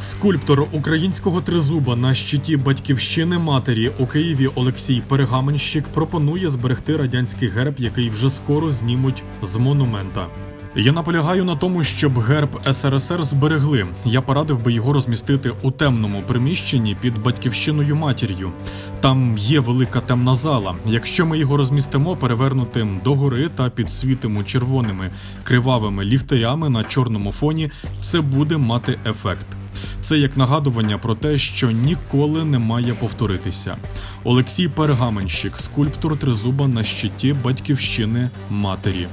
Скульптор українського тризуба на щиті батьківщини матері у Києві Олексій Перегаменщик пропонує зберегти радянський герб, який вже скоро знімуть з монумента. Я наполягаю на тому, щоб герб СРСР зберегли. Я порадив би його розмістити у темному приміщенні під батьківщиною матір'ю. Там є велика темна зала. Якщо ми його розмістимо перевернутим догори та підсвітимо червоними кривавими ліхтарями на чорному фоні, це буде мати ефект. Це як нагадування про те, що ніколи не має повторитися. Олексій Перегаменщик, скульптор тризуба на щиті батьківщини матері.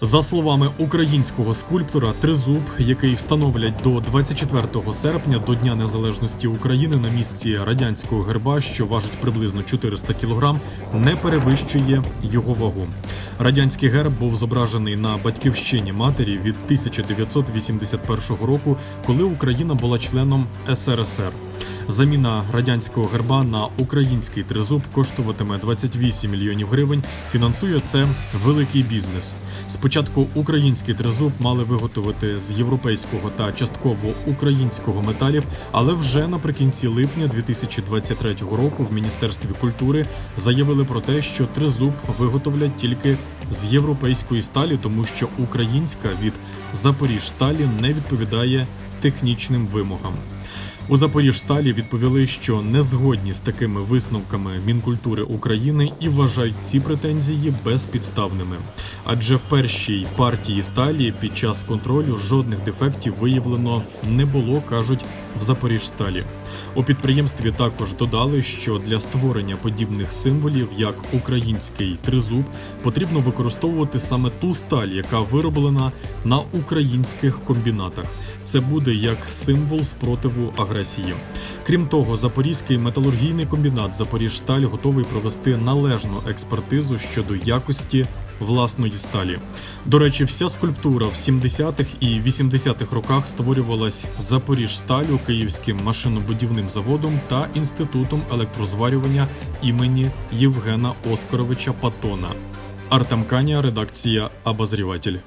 За словами українського скульптора, тризуб, який встановлять до 24 серпня до Дня Незалежності України на місці радянського герба, що важить приблизно 400 кг, не перевищує його вагу. Радянський герб був зображений на батьківщині матері від 1981 року, коли Україна була членом СРСР. Заміна радянського герба на український тризуб коштуватиме 28 мільйонів гривень. Фінансує це великий бізнес. Спочатку український тризуб мали виготовити з європейського та частково українського металів, але вже наприкінці липня 2023 року в міністерстві культури заявили про те, що тризуб виготовлять тільки з європейської сталі, тому що українська від Запоріжсталі не відповідає технічним вимогам. У Запоріжсталі відповіли, що не згодні з такими висновками Мінкультури України і вважають ці претензії безпідставними. Адже в першій партії сталі під час контролю жодних дефектів виявлено не було, кажуть в Запоріжсталі. У підприємстві також додали, що для створення подібних символів, як український тризуб, потрібно використовувати саме ту сталь, яка вироблена на українських комбінатах. Це буде як символ спротиву агресії. Крім того, Запорізький металургійний комбінат Запоріжсталь готовий провести належну експертизу щодо якості власної сталі. До речі, вся скульптура в 70-х і 80-х роках створювалась Запоріжсталю, Київським машинобудівним заводом та інститутом електрозварювання імені Євгена Оскаровича Патона. Артем Каня, редакція Обозріватель.